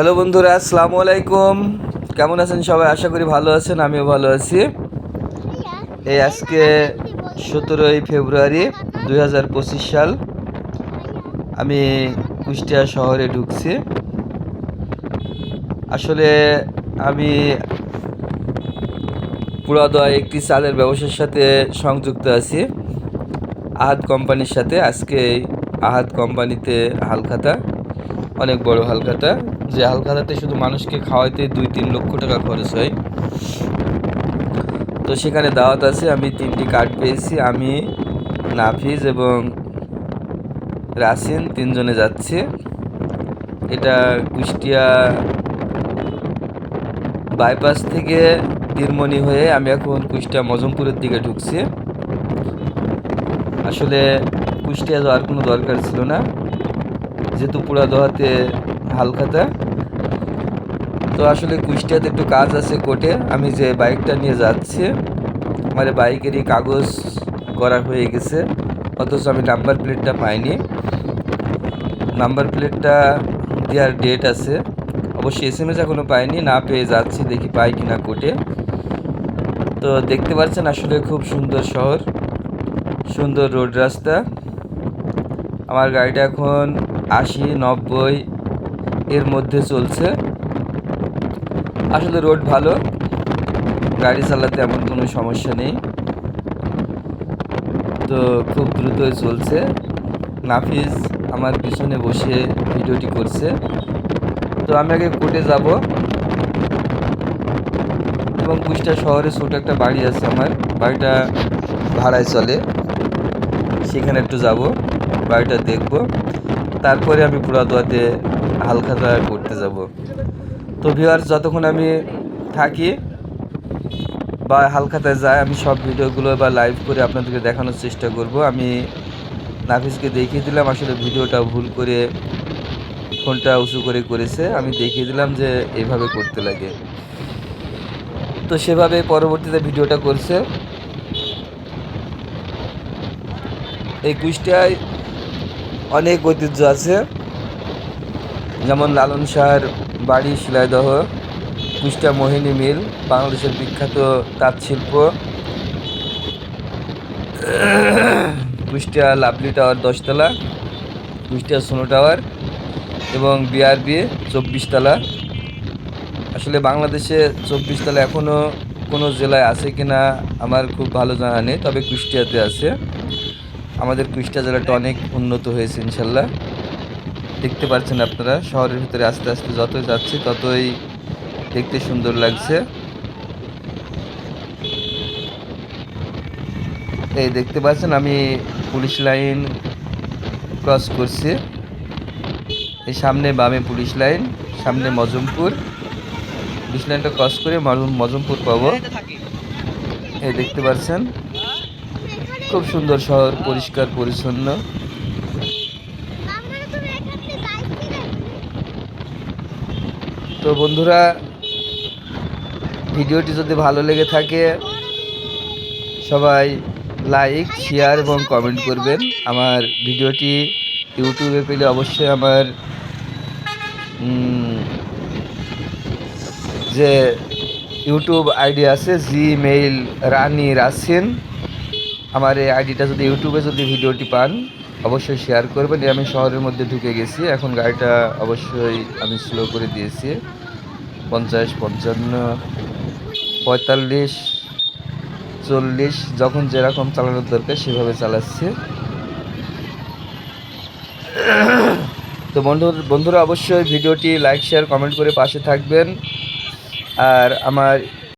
Hello বন্ধুরা, আসসালামু আলাইকুম। কেমন আছেন সবাই? আশা করি ভালো আছেন, আমিও ভালো আছি। এই আজকে সতেরোই ফেব্রুয়ারি দুই হাজার পঁচিশ সাল। আমি কুষ্টিয়া শহরে ঢুকছি। আসলে আমি পুরাদা একটি চালের ব্যবসার সাথে সংযুক্ত আছি। আহাদ কোম্পানির সাথে। আজকে আহাদ কোম্পানিতে হালখাতা, অনেক বড় হালখাতা। যে হালখাতাতে শুধু মানুষকে খাওয়াইতে দুই তিন লক্ষ টাকা খরচ হয়। তো সেখানে দাওয়াত আছে, আমি তিনটি কার্ড পেয়েছি। আমি নাফিজ এবং রাসিন তিনজনে যাচ্ছি। এটা কুষ্টিয়া বাইপাস থেকে তীরমণি হয়ে আমি এখন কুষ্টিয়া মজমপুরের দিকে ঢুকছি। আসলে কুষ্টিয়া যাওয়ার কোনো দরকার ছিল না। যেহেতু পুরা দোহাতে হালখাতা। তো আসলে কুষ্টিয়াতে একটু কাজ আছে কোর্টে, আমি যে বাইকটা নিয়ে যাচ্ছি, আমার বাইকেরই কাগজ করা হয়ে গেছে, অথচ আমি নাম্বার প্লেটটা পাইনি। নাম্বার প্লেটটা দেওয়ার ডেট আছে, অবশ্যই এস এম এস এখনও পাইনি, না পেয়ে যাচ্ছি, দেখি পাই কিনা কোর্টে। তো দেখতে পাচ্ছেন আসলে খুব সুন্দর শহর, সুন্দর রোড রাস্তা। আমার গাড়িটা এখন আশি, নব্বই এর মধ্যে চলছে। আসলে রোড ভালো, গাড়ি চালাতে এমন কোনো সমস্যা নেই। তো খুব দ্রুতই চলছে। নাফিজ আমার পিছনে বসে ভিডিওটি করছে। তো আমি আগে কোর্টে যাব। এবং কুষ্টা শহরে ছোট একটা বাড়ি আছে আমার। বাড়িটা ভাড়ায় চলে। সেখানে একটু যাব, বাড়িটা দেখব। তারপরে আমি পুরাদোয়াতে হালখাতা করতে যাব। তো ভিউয়ার্স যতক্ষণ আমি থাকি বা হালখাতায় যাই, আমি সব ভিডিওগুলো বা লাইভ করে আপনাদেরকে দেখানোর চেষ্টা করব। আমি নাফিসকে দেখিয়ে দিলাম, আসলে ভিডিওটা ভুল করে ফোনটা উঁচু করে করেছে। আমি দেখিয়ে দিলাম যে এইভাবে করতে লাগে। তো সেভাবে পরবর্তীতে ভিডিওটা করছে। এই কুষ্টিয়ায় অনেক ঐতিহ্য আছে। যেমন লালন শাহর বাড়ি শিলাইদহ কুষ্টিয়া মোহিনী মিল, বাংলাদেশের বিখ্যাত তাঁত শিল্প। কুষ্টিয়া লাভলি টাওয়ার দশতলা, কুষ্টিয়া সোনো টাওয়ার এবং বিআরবি চব্বিশ তলা। আসলে বাংলাদেশে চব্বিশতলা এখনও কোনো জেলায় আছে কি না আমার খুব ভালো জানা নেই, তবে কুষ্টিয়াতে আছে। আমাদের কুষ্টিয়া জেলাটা অনেক উন্নত হয়েছে, ইনশাল্লাহ। দেখতে পাচ্ছেন আপনারা, শহরের ভিতরে আস্তে আস্তে যতই যাচ্ছি, ততই দেখতে সুন্দর লাগছে। এই দেখতে পাচ্ছেন, আমি পুলিশ লাইন ক্রস করছি। এই সামনে বামে পুলিশ লাইন, সামনে মজমপুর। পুলিশ লাইনটা ক্রস করে মজম মজমপুর পাবো। এই দেখতে পাচ্ছেন খুব সুন্দর শহর পরিষ্কার পরিচ্ছন্ন। তো বন্ধুরা ভিডিওটি যদি ভালো লেগে থাকে সবাই লাইক শেয়ার এবং কমেন্ট করবেন। আমার ভিডিওটি ইউটিউবে পেলে অবশ্যই আমার যে ইউটিউব আইডি আছে জিমেইল রানি রাসিন। আমার এই আইডিটা যদি ইউটিউবে যদি ভিডিওটি পান, অবশ্যই শেয়ার করবেন। আমি শহরের মধ্যে ঢুকে গেছি। এখন গাড়িটা অবশ্যই আমি স্লো করে দিয়েছি। পঞ্চাশ, পঞ্চান্ন, পঁয়তাল্লিশ, চল্লিশ, যখন যেরকম চালানোর দরকার সেভাবে চালাচ্ছি। তো বন্ধু বন্ধুরা, অবশ্যই ভিডিওটি লাইক শেয়ার কমেন্ট করে পাশে থাকবেন। আর আমার